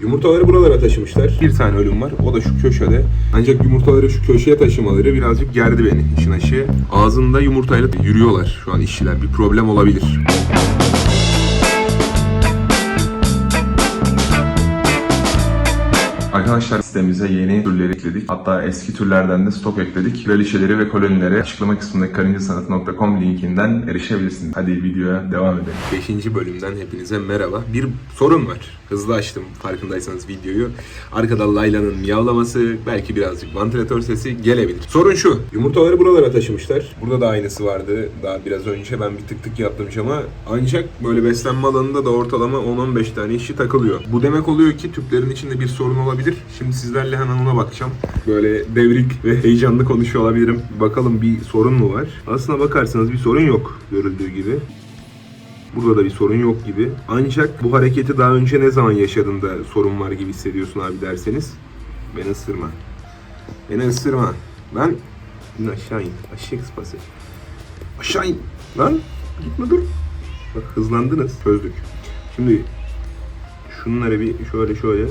Yumurtaları buralara taşımışlar. Bir tane ölüm var. O da şu köşede. Ancak yumurtaları şu köşeye taşımaları birazcık gerdi beni işin açığı. Ağzında yumurtayla yürüyorlar şu an işçiler. Bir problem olabilir. Arkadaşlar sitemize yeni türleri ekledik. Hatta eski türlerden de stok ekledik. Kraliçeleri ve kolonileri açıklama kısmındaki karıncasanat.com linkinden erişebilirsiniz. Hadi videoya devam edelim. 5. bölümden hepinize merhaba. Bir sorun var. Hızlı açtım farkındaysanız videoyu. Arkada Layla'nın miyavlaması, belki birazcık vantilatör sesi gelebilir. Sorun şu. Yumurtaları buralara taşımışlar. Burada da aynısı vardı. Daha biraz önce ben bir tık tık yaptım cama. Ancak böyle beslenme alanında da ortalama 10-15 tane işçi takılıyor. Bu demek oluyor ki tüplerin içinde bir sorun olabilir. Şimdi sizlerle hemen ona bakacağım. Böyle devrik ve heyecanlı konuşuyor olabilirim. Bakalım bir sorun mu var? Aslına bakarsanız bir sorun yok görüldüğü gibi. Burada da bir sorun yok gibi. Ancak bu hareketi daha önce ne zaman yaşadın da sorun var gibi hissediyorsun abi derseniz beni ısırma. Beni ısırma. Lan in aşağı in. Aşağı spası. Aşağı in. Lan gitme dur. Bak hızlandınız. Çözdük. Şimdi şunları bir şöyle şöyle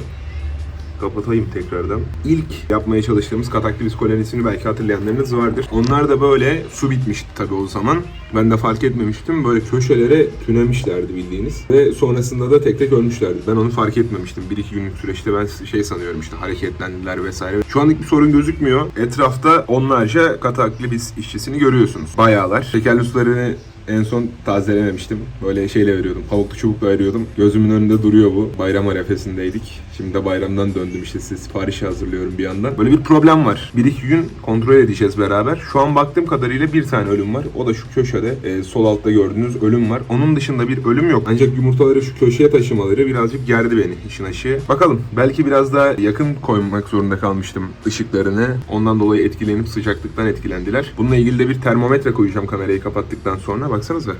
kapatayım tekrardan. İlk yapmaya çalıştığımız kataktilis kolonisini belki hatırlayanlarınız vardır. Onlar da böyle su bitmişti tabii o zaman. Ben de fark etmemiştim. Böyle köşelere tünemişlerdi bildiğiniz. Ve sonrasında da tek tek ölmüşlerdi. Ben onu fark etmemiştim. Bir iki günlük süreçte ben şey sanıyorum işte hareketlendiler vesaire. Şu anlık bir sorun gözükmüyor. Etrafta onlarca kataktilis işçisini görüyorsunuz. Bayağılar. Şekerli sularını en son tazelememiştim. Böyle şeyle veriyordum. Pamuklu çubukla veriyordum. Gözümün önünde duruyor bu. Bayram arefesindeydik. Şimdi de bayramdan döndüm işte size siparişi hazırlıyorum bir yandan. Böyle bir problem var. Bir iki gün kontrol edeceğiz beraber. Şu an baktığım kadarıyla bir tane ölüm var. O da şu köşede. e, sol altta gördüğünüz ölüm var. Onun dışında bir ölüm yok. Ancak yumurtaları şu köşeye taşımaları birazcık gerdi beni işin aşığı. Bakalım. Belki biraz daha yakın koymak zorunda kalmıştım ışıklarını. Ondan dolayı etkilenip sıcaklıktan etkilendiler. Bununla ilgili de bir termometre koyacağım kamerayı kapattıktan sonra. Baksanıza.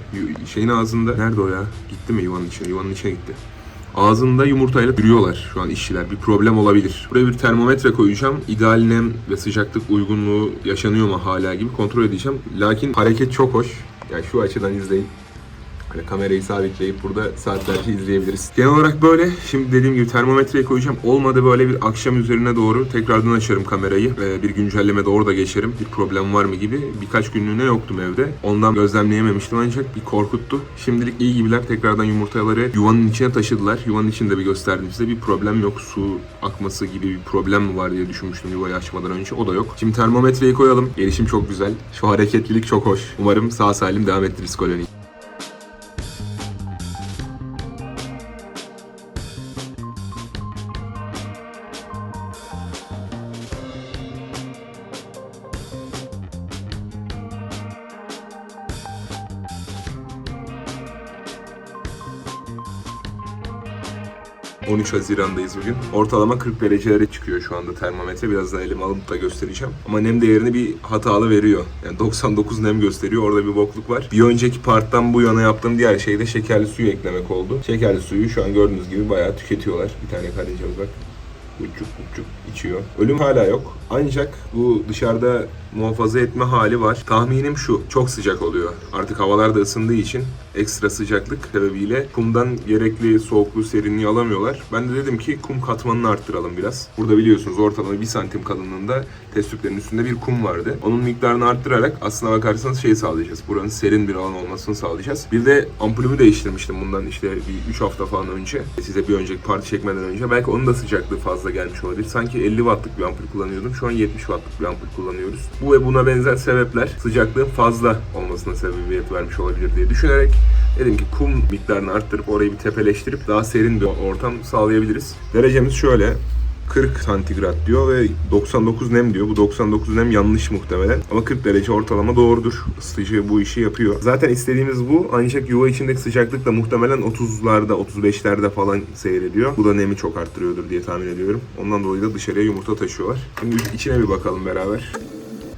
Şeyin ağzında. Nerede o ya? Gitti mi yuvanın içine? Yuvanın içine gitti. Ağzında yumurtayla yürüyorlar şu an işçiler. Bir problem olabilir. Buraya bir termometre koyacağım. İdeal nem ve sıcaklık uygunluğu yaşanıyor mu hala gibi kontrol edeceğim. Lakin hareket çok hoş. Yani şu açıdan izleyin. Hani kamerayı sabitleyip burada saatlerce izleyebiliriz. Genel olarak böyle. Şimdi dediğim gibi termometreyi koyacağım. Olmadı böyle bir akşam üzerine doğru tekrardan açarım kamerayı. Ee, bir güncelleme de orada geçerim. Bir problem var mı gibi. Birkaç günlüğüne yoktum evde. Ondan gözlemleyememiştim ancak bir korkuttu. Şimdilik iyi gibiler. Tekrardan yumurtaları yuvanın içine taşıdılar. Yuvanın içinde bir gösterdim size. Bir problem yok. Su akması gibi bir problem mi var diye düşünmüştüm yuvayı açmadan önce. O da yok. Şimdi termometreyi koyalım. Gelişim çok güzel. Şu hareketlilik çok hoş. Umarım sağ salim devam ettiririz koloniyi. 13 Haziran'dayız bugün. Ortalama 40 derecelere çıkıyor şu anda termometre. Birazdan elime alıp da göstereceğim. Ama nem değerini bir hatalı veriyor. Yani 99 nem gösteriyor. Orada bir bokluk var. Bir önceki parttan bu yana yaptığım diğer şey de şekerli suyu eklemek oldu. Şekerli suyu şu an gördüğünüz gibi bayağı tüketiyorlar. Bir tane karıncamız bak. Uçuk uçuk içiyor. Ölüm hala yok. Ancak bu dışarıda muhafaza etme hali var. Tahminim şu. Çok sıcak oluyor. Artık havalar da ısındığı için ekstra sıcaklık sebebiyle kumdan gerekli soğukluğu, serinliği alamıyorlar. Ben de dedim ki kum katmanını arttıralım biraz. Burada biliyorsunuz ortalama 1 santim kalınlığında test üstünde bir kum vardı. Onun miktarını arttırarak aslına bakarsanız şey sağlayacağız. Buranın serin bir alan olmasını sağlayacağız. Bir de ampulümü değiştirmiştim bundan işte bir 3 hafta falan önce. Size bir önceki parti çekmeden önce. Belki onun da sıcaklığı fazla gelmiş olabilir. Sanki 50 wattlık bir ampul kullanıyordum. Şu an 70 wattlık bir ampul kullanıyoruz. Bu ve buna benzer sebepler sıcaklığın fazla olmasına sebebiyet vermiş olabilir diye düşünerek dedim ki kum miktarını arttırıp orayı bir tepeleştirip daha serin bir ortam sağlayabiliriz. Derecemiz şöyle. 40 santigrat diyor ve 99 nem diyor. Bu 99 nem yanlış muhtemelen. Ama 40 derece ortalama doğrudur. Isıtıcı bu işi yapıyor. Zaten istediğimiz bu. Ancak yuva içindeki sıcaklık da muhtemelen 30'larda 35'lerde falan seyrediyor. Bu da nemi çok arttırıyordur diye tahmin ediyorum. Ondan dolayı da dışarıya yumurta taşıyorlar. Şimdi içine bir bakalım beraber.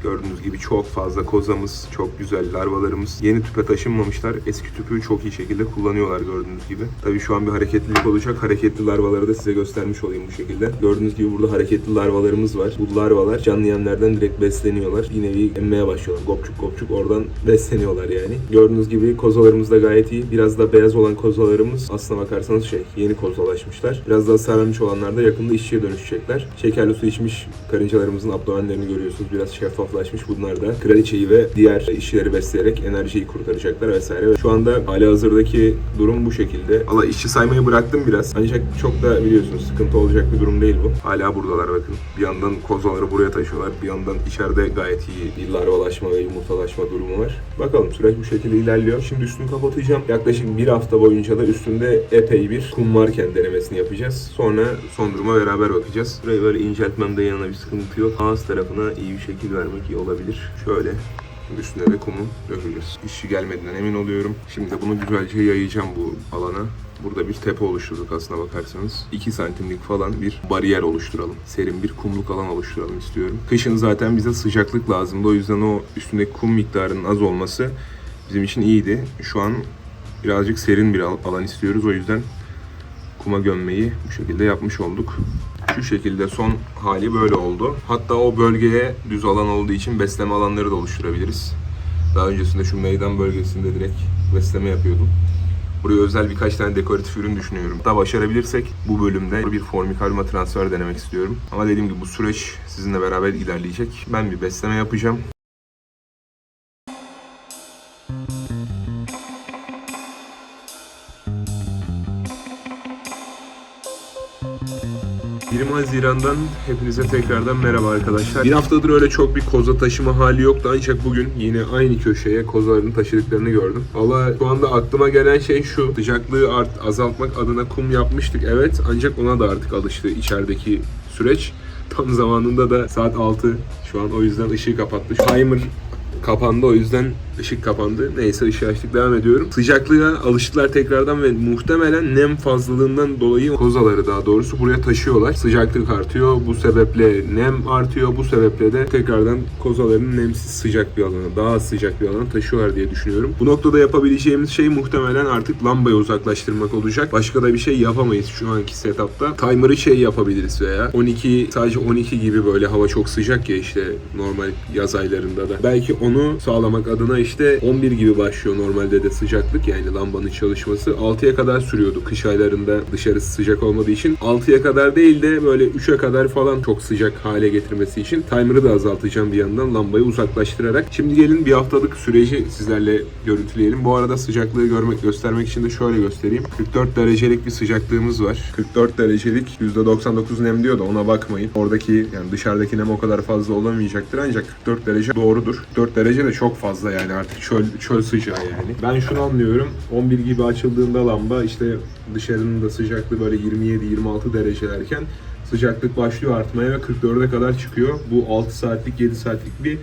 Gördüğünüz gibi çok fazla kozamız, çok güzel larvalarımız. Yeni tüpe taşınmamışlar. Eski tüpü çok iyi şekilde kullanıyorlar gördüğünüz gibi. Tabii şu an bir hareketlilik olacak. Hareketli larvaları da size göstermiş olayım bu şekilde. Gördüğünüz gibi burada hareketli larvalarımız var. Bu larvalar canlı yemlerden direkt besleniyorlar. Bir emmeye başlıyorlar. Gopçuk gopçuk oradan besleniyorlar yani. Gördüğünüz gibi kozalarımız da gayet iyi. Biraz da beyaz olan kozalarımız aslına bakarsanız şey yeni kozalaşmışlar. Biraz daha sararmış olanlar da yakında işçiye dönüşecekler. Şekerli su içmiş karıncalarımızın abdomenlerini görüyorsunuz. Biraz şeffaflaşmış. Bunlar da kraliçeyi ve diğer işçileri besleyerek enerjiyi kurtaracaklar vesaire. Ve şu anda hali hazırdaki durum bu şekilde. Valla işçi saymayı bıraktım biraz. Ancak çok da biliyorsunuz sıkıntı olacak bir durum değil bu. Hala buradalar bakın. Bir yandan kozaları buraya taşıyorlar. Bir yandan içeride gayet iyi larvalaşma ve yumurtalaşma durumu var. Bakalım süreç bu şekilde ilerliyor. Şimdi üstünü kapatacağım. Yaklaşık bir hafta boyunca da üstünde epey bir kum varken denemesini yapacağız. Sonra son duruma beraber bakacağız. Burayı böyle inceltmemde yanına bir sıkıntı yok. Ağız tarafına iyi bir şekil vermek iyi olabilir. Şöyle üstüne de kumu dökeceğiz. İşçi gelmediğinden emin oluyorum. Şimdi bunu güzelce yayacağım bu alana. Burada bir tepe oluşturduk aslına bakarsanız. 2 santimlik falan bir bariyer oluşturalım. Serin bir kumluk alan oluşturalım istiyorum. Kışın zaten bize sıcaklık lazımdı. O yüzden o üstündeki kum miktarının az olması bizim için iyiydi. Şu an birazcık serin bir al- alan istiyoruz. O yüzden kuma gömmeyi bu şekilde yapmış olduk. Şu şekilde son hali böyle oldu. Hatta o bölgeye düz alan olduğu için besleme alanları da oluşturabiliriz. Daha öncesinde şu meydan bölgesinde direkt besleme yapıyordum. Buraya özel birkaç tane dekoratif ürün düşünüyorum. Hatta başarabilirsek bu bölümde bir formikalyuma transfer denemek istiyorum. Ama dediğim gibi bu süreç sizinle beraber ilerleyecek. Ben bir besleme yapacağım. 20 Haziran'dan hepinize tekrardan merhaba arkadaşlar. Bir haftadır öyle çok bir koza taşıma hali yoktu ancak bugün yine aynı köşeye kozaların taşıdıklarını gördüm. Valla şu anda aklıma gelen şey şu. Sıcaklığı art, azaltmak adına kum yapmıştık evet ancak ona da artık alıştı içerideki süreç. Tam zamanında da saat 6 şu an o yüzden ışığı kapattı. Timer kapandı o yüzden ışık kapandı. Neyse ışığı açtık devam ediyorum. Sıcaklığa alıştılar tekrardan ve muhtemelen nem fazlalığından dolayı kozaları daha doğrusu buraya taşıyorlar. Sıcaklık artıyor. Bu sebeple nem artıyor. Bu sebeple de tekrardan kozaların nemsiz sıcak bir alana, daha sıcak bir alana taşıyorlar diye düşünüyorum. Bu noktada yapabileceğimiz şey muhtemelen artık lambayı uzaklaştırmak olacak. Başka da bir şey yapamayız şu anki setupta. Timer'ı şey yapabiliriz veya 12 sadece 12 gibi böyle hava çok sıcak ya işte normal yaz aylarında da. Belki onu sağlamak adına işte 11 gibi başlıyor normalde de sıcaklık yani lambanın çalışması. 6'ya kadar sürüyordu kış aylarında dışarısı sıcak olmadığı için. 6'ya kadar değil de böyle 3'e kadar falan çok sıcak hale getirmesi için timer'ı da azaltacağım bir yandan lambayı uzaklaştırarak. Şimdi gelin bir haftalık süreci sizlerle görüntüleyelim. Bu arada sıcaklığı görmek göstermek için de şöyle göstereyim. 44 derecelik bir sıcaklığımız var. 44 derecelik %99 nem diyor da ona bakmayın. Oradaki yani dışarıdaki nem o kadar fazla olamayacaktır ancak 44 derece doğrudur. 44 derece de çok fazla yani artık çöl, çöl sıcağı yani. Ben şunu anlıyorum. 11 gibi açıldığında lamba işte dışarının da sıcaklığı böyle 27-26 derecelerken sıcaklık başlıyor artmaya ve 44'e kadar çıkıyor. Bu 6 saatlik 7 saatlik bir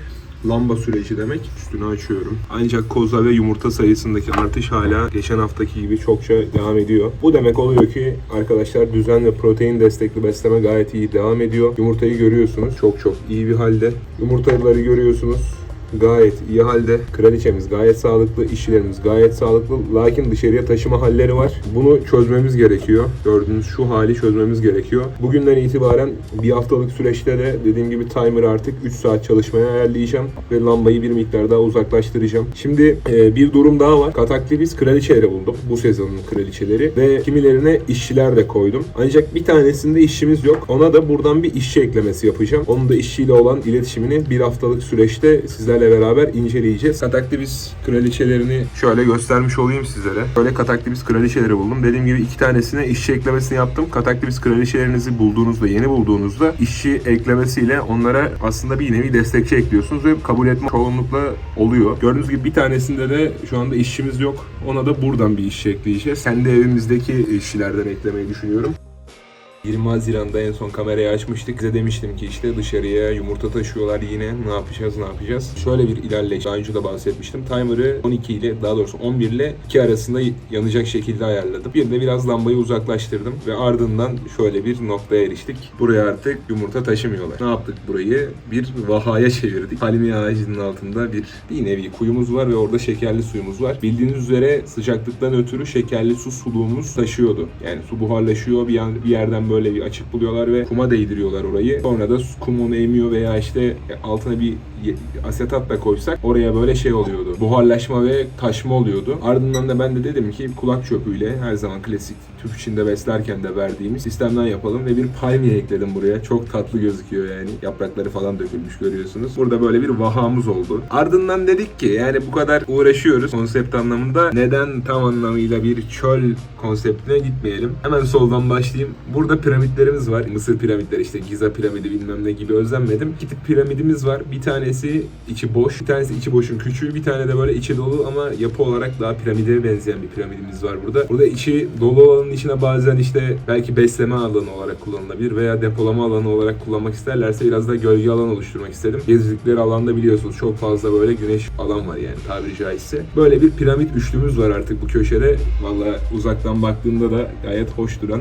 lamba süreci demek. Üstünü açıyorum. Ancak koza ve yumurta sayısındaki artış hala geçen haftaki gibi çokça devam ediyor. Bu demek oluyor ki arkadaşlar düzen ve protein destekli besleme gayet iyi devam ediyor. Yumurtayı görüyorsunuz. Çok çok iyi bir halde. Yumurtaları görüyorsunuz gayet iyi halde. Kraliçemiz gayet sağlıklı, işçilerimiz gayet sağlıklı. Lakin dışarıya taşıma halleri var. Bunu çözmemiz gerekiyor. Gördüğünüz şu hali çözmemiz gerekiyor. Bugünden itibaren bir haftalık süreçte de dediğim gibi timer artık 3 saat çalışmaya ayarlayacağım ve lambayı bir miktar daha uzaklaştıracağım. Şimdi e, bir durum daha var. Kataklibis kraliçeleri buldum. Bu sezonun kraliçeleri ve kimilerine işçiler de koydum. Ancak bir tanesinde işçimiz yok. Ona da buradan bir işçi eklemesi yapacağım. Onun da işçiyle olan iletişimini bir haftalık süreçte sizlerle beraber inceleyeceğiz. Kataklibis kraliçelerini şöyle göstermiş olayım sizlere. Böyle kataklibis kraliçeleri buldum. Dediğim gibi iki tanesine işçi eklemesini yaptım. Kataklibis kraliçelerinizi bulduğunuzda, yeni bulduğunuzda işçi eklemesiyle onlara aslında bir nevi destekçi ekliyorsunuz ve kabul etme çoğunlukla oluyor. Gördüğünüz gibi bir tanesinde de şu anda işçimiz yok. Ona da buradan bir işçi ekleyeceğiz. Kendi evimizdeki işçilerden eklemeyi düşünüyorum. 20 Haziran'da en son kamerayı açmıştık. Size demiştim ki işte dışarıya yumurta taşıyorlar yine. Ne yapacağız ne yapacağız. Şöyle bir ilerleyiş. Daha önce de bahsetmiştim. Timer'ı 12 ile daha doğrusu 11 ile 2 arasında yanacak şekilde ayarladım. Bir de biraz lambayı uzaklaştırdım ve ardından şöyle bir noktaya eriştik. Buraya artık yumurta taşımıyorlar. Ne yaptık burayı? Bir vahaya çevirdik. Palmiye ağacının altında bir bir nevi kuyumuz var ve orada şekerli suyumuz var. Bildiğiniz üzere sıcaklıktan ötürü şekerli su suluğumuz taşıyordu. Yani su buharlaşıyor bir, yan- bir yerden böyle bir açık buluyorlar ve kuma değdiriyorlar orayı. Sonra da su- kum onu emiyor veya işte altına bir asetat da koysak oraya böyle şey oluyordu. Buharlaşma ve taşma oluyordu. Ardından da ben de dedim ki kulak çöpüyle her zaman klasik tüp içinde beslerken de verdiğimiz sistemden yapalım ve bir palmiye ekledim buraya. Çok tatlı gözüküyor yani. Yaprakları falan dökülmüş görüyorsunuz. Burada böyle bir vahamız oldu. Ardından dedik ki yani bu kadar uğraşıyoruz konsept anlamında. Neden tam anlamıyla bir çöl konseptine gitmeyelim? Hemen soldan başlayayım. Burada piramitlerimiz var. Mısır piramitleri işte Giza piramidi bilmem ne gibi özlenmedim. İki tip piramidimiz var. Bir tanesi içi boş. Bir tanesi içi boşun küçüğü. Bir tane de böyle içi dolu ama yapı olarak daha piramide benzeyen bir piramidimiz var burada. Burada içi dolu olanın içine bazen işte belki besleme alanı olarak kullanılabilir veya depolama alanı olarak kullanmak isterlerse biraz da gölge alan oluşturmak istedim. Gezdikleri alanda biliyorsunuz çok fazla böyle güneş alan var yani tabiri caizse. Böyle bir piramit üçlümüz var artık bu köşede. Valla uzaktan baktığımda da gayet hoş duran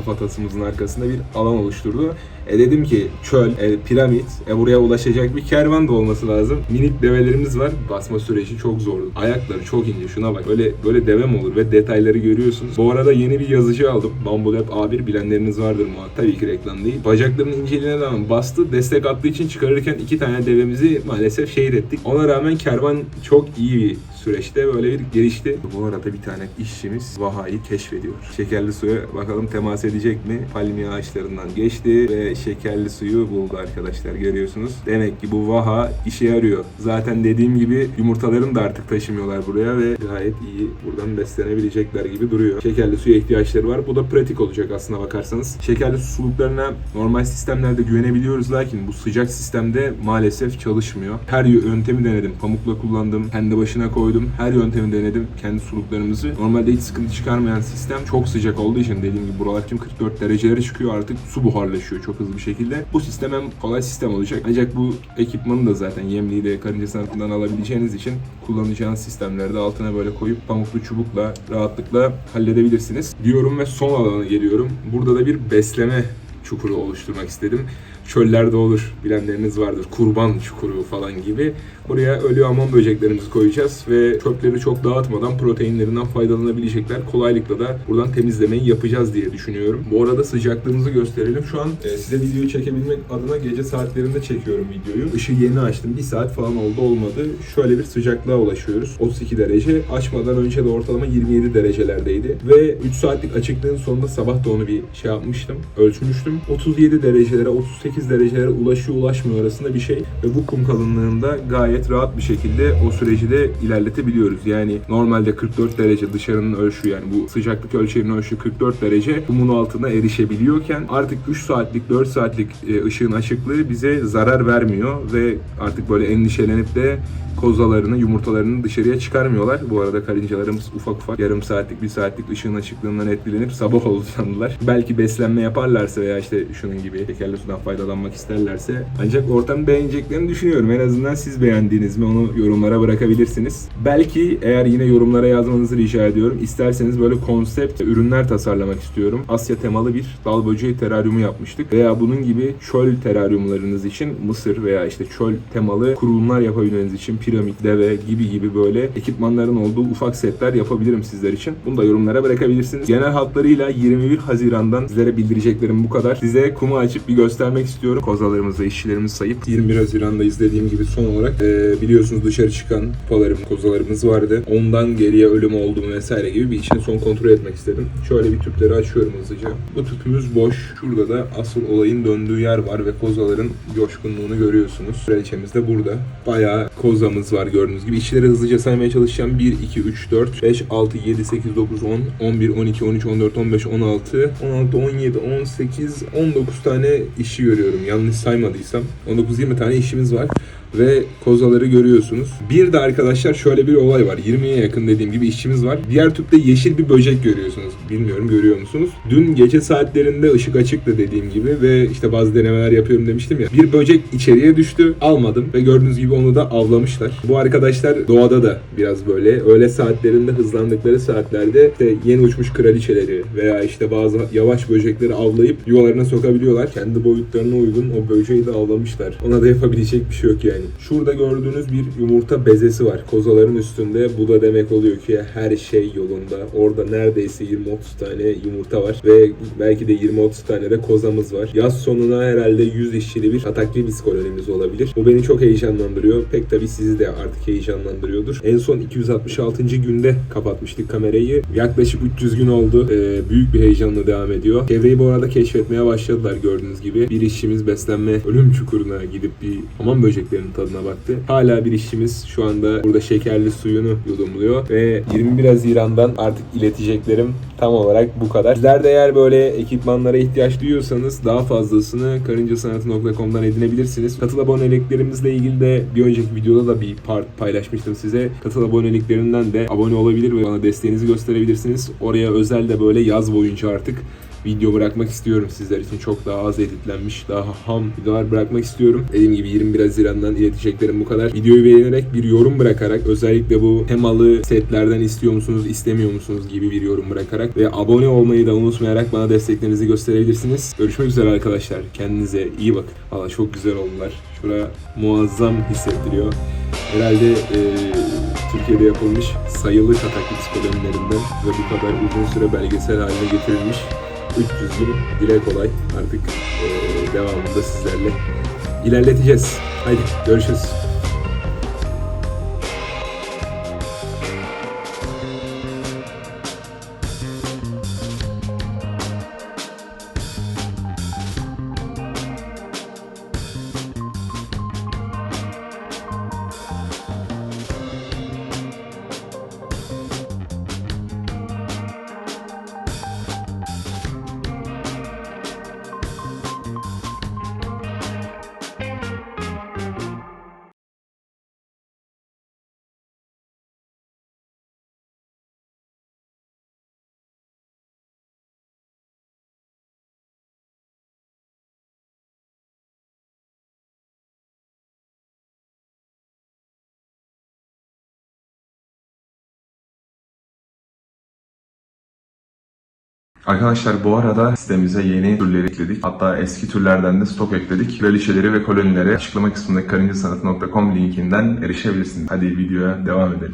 kafatasımızın arkasında bir alan oluşturdu. E dedim ki çöl, e, piramit, e buraya ulaşacak bir kervan da olması lazım. Minik develerimiz var. Basma süreci çok zordu. Ayakları çok ince. Şuna bak. Böyle böyle deve mi olur ve detayları görüyorsunuz. Bu arada yeni bir yazıcı aldım. Bamboo Lab A1 bilenleriniz vardır muhakkak. Tabii ki reklam değil. Bacaklarının inceliğine rağmen bastı. Destek attığı için çıkarırken iki tane devemizi maalesef şehit ettik. Ona rağmen kervan çok iyi bir süreçte böyle bir gelişti. Bu arada bir tane işçimiz Vaha'yı keşfediyor. Şekerli suya bakalım temas edecek mi? Palmiye ağaçlarından geçti ve şekerli suyu buldu arkadaşlar görüyorsunuz. Demek ki bu Vaha işe yarıyor. Zaten dediğim gibi yumurtalarını da artık taşımıyorlar buraya ve gayet iyi buradan beslenebilecekler gibi duruyor. Şekerli suya ihtiyaçları var. Bu da pratik olacak aslına bakarsanız. Şekerli su suluklarına normal sistemlerde güvenebiliyoruz lakin bu sıcak sistemde maalesef çalışmıyor. Her yöntemi denedim. Pamukla kullandım. Kendi başına koydum. Her yöntemi denedim. Kendi suluklarımızı. Normalde hiç sıkıntı çıkarmayan sistem çok sıcak olduğu için dediğim gibi buralar tüm 44 derecelere çıkıyor. Artık su buharlaşıyor çok hızlı bir şekilde. Bu sistem hem kolay sistem olacak. Ancak bu ekipmanı da zaten yemliği de karınca sanatından alabileceğiniz için kullanacağınız sistemlerde altına böyle koyup pamuklu çubukla rahatlıkla halledebilirsiniz. Diyorum ve son alana geliyorum. Burada da bir besleme çukuru oluşturmak istedim. Çöllerde olur bilenleriniz vardır. Kurban çukuru falan gibi. Buraya ölü hamam böceklerimizi koyacağız ve çöpleri çok dağıtmadan proteinlerinden faydalanabilecekler. Kolaylıkla da buradan temizlemeyi yapacağız diye düşünüyorum. Bu arada sıcaklığımızı gösterelim. Şu an e, size videoyu çekebilmek adına gece saatlerinde çekiyorum videoyu. Işığı yeni açtım. Bir saat falan oldu olmadı. Şöyle bir sıcaklığa ulaşıyoruz. 32 derece. Açmadan önce de ortalama 27 derecelerdeydi. Ve 3 saatlik açıklığın sonunda sabah da onu bir şey yapmıştım. Ölçmüştüm. 37 derecelere, 38 derecelere ulaşıyor ulaşmıyor arasında bir şey. Ve bu kum kalınlığında gayet rahat bir şekilde o süreci de ilerletebiliyoruz. Yani normalde 44 derece dışarının ölçü yani bu sıcaklık ölçeğinin ölçü 44 derece kumun altına erişebiliyorken artık 3 saatlik 4 saatlik e, ışığın açıklığı bize zarar vermiyor ve artık böyle endişelenip de kozalarını, yumurtalarını dışarıya çıkarmıyorlar. Bu arada karıncalarımız ufak ufak yarım saatlik, bir saatlik ışığın açıklığından etkilenip sabah oldu sandılar. Belki beslenme yaparlarsa veya işte şunun gibi şekerli sudan faydalanmak isterlerse ancak ortamı beğeneceklerini düşünüyorum. En azından siz beğendiniz mi onu yorumlara bırakabilirsiniz. Belki eğer yine yorumlara yazmanızı rica ediyorum. İsterseniz böyle konsept ürünler tasarlamak istiyorum. Asya temalı bir dal böceği teraryumu yapmıştık. Veya bunun gibi çöl teraryumlarınız için Mısır veya işte çöl temalı kurulumlar yapabilmeniz için piramit, deve gibi gibi böyle ekipmanların olduğu ufak setler yapabilirim sizler için. Bunu da yorumlara bırakabilirsiniz. Genel hatlarıyla 21 Haziran'dan sizlere bildireceklerim bu kadar. Size kumu açıp bir göstermek istiyorum. Kozalarımızı, işçilerimizi sayıp 21 Haziran'da izlediğim gibi son olarak e, biliyorsunuz dışarı çıkan kupalarım, kozalarımız vardı. Ondan geriye ölüm oldu vesaire gibi bir içini son kontrol etmek istedim. Şöyle bir tüpleri açıyorum hızlıca. Bu tüpümüz boş. Şurada da asıl olayın döndüğü yer var ve kozaların coşkunluğunu görüyorsunuz. Kraliçemiz de burada. Bayağı kozamız var gördüğünüz gibi. İşleri hızlıca saymaya çalışacağım. 1, 2, 3, 4, 5, 6, 7, 8, 9, 10, 11, 12, 13, 14, 15, 16, 16, 17, 18, 19 tane işi görüyorum. Yanlış saymadıysam. 19-20 tane işimiz var. Ve kozaları görüyorsunuz. Bir de arkadaşlar şöyle bir olay var. 20'ye yakın dediğim gibi işçimiz var. Diğer tüpte yeşil bir böcek görüyorsunuz. Bilmiyorum görüyor musunuz? Dün gece saatlerinde ışık açıktı dediğim gibi ve işte bazı denemeler yapıyorum demiştim ya. Bir böcek içeriye düştü. Almadım ve gördüğünüz gibi onu da avlamışlar. Bu arkadaşlar doğada da biraz böyle öğle saatlerinde hızlandıkları saatlerde işte yeni uçmuş kraliçeleri veya işte bazı yavaş böcekleri avlayıp yuvalarına sokabiliyorlar. Kendi boyutlarına uygun o böceği de avlamışlar. Ona da yapabilecek bir şey yok yani. Şurada gördüğünüz bir yumurta bezesi var. Kozaların üstünde. Bu da demek oluyor ki her şey yolunda. Orada neredeyse 20-30 tane yumurta var ve belki de 20-30 tane de kozamız var. Yaz sonuna herhalde 100 işçili bir Ataklibis kolonimiz olabilir. Bu beni çok heyecanlandırıyor. Pek tabii sizi de artık heyecanlandırıyordur. En son 266. günde kapatmıştık kamerayı. Yaklaşık 300 gün oldu. Ee, büyük bir heyecanla devam ediyor. Çevreyi bu arada keşfetmeye başladılar gördüğünüz gibi. Bir işçimiz beslenme ölüm çukuruna gidip bir hamam böceklerinin tadına baktı. Hala bir işçimiz şu anda burada şekerli suyunu yudumluyor ve 21 Haziran'dan artık ileteceklerim tam olarak bu kadar. Sizler de eğer böyle ekipmanlara ihtiyaç duyuyorsanız daha fazlasını karıncasanatı.com'dan edinebilirsiniz. Katıl aboneliklerimizle ilgili de bir önceki videoda da bir part paylaşmıştım size. Katıl aboneliklerinden de abone olabilir ve bana desteğinizi gösterebilirsiniz. Oraya özel de böyle yaz boyunca artık video bırakmak istiyorum sizler için. Çok daha az editlenmiş, daha ham videolar bırakmak istiyorum. Dediğim gibi 21 Haziran'dan ileteceklerim bu kadar. Videoyu beğenerek bir yorum bırakarak özellikle bu temalı setlerden istiyor musunuz, istemiyor musunuz gibi bir yorum bırakarak ve abone olmayı da unutmayarak bana desteklerinizi gösterebilirsiniz. Görüşmek üzere arkadaşlar. Kendinize iyi bakın. Valla çok güzel oldular. Şura muazzam hissettiriyor. Herhalde eee, Türkiye'de yapılmış sayılı kataklı kolonilerinden ve bu kadar uzun süre belgesel haline getirilmiş 300 gün dile kolay. Artık eee, devamında sizlerle ilerleteceğiz. Haydi görüşürüz. Arkadaşlar bu arada sitemize yeni türleri ekledik. Hatta eski türlerden de stok ekledik. Kraliçeleri ve kolonileri açıklama kısmındaki karıncasanatı.com linkinden erişebilirsiniz. Hadi videoya devam edelim.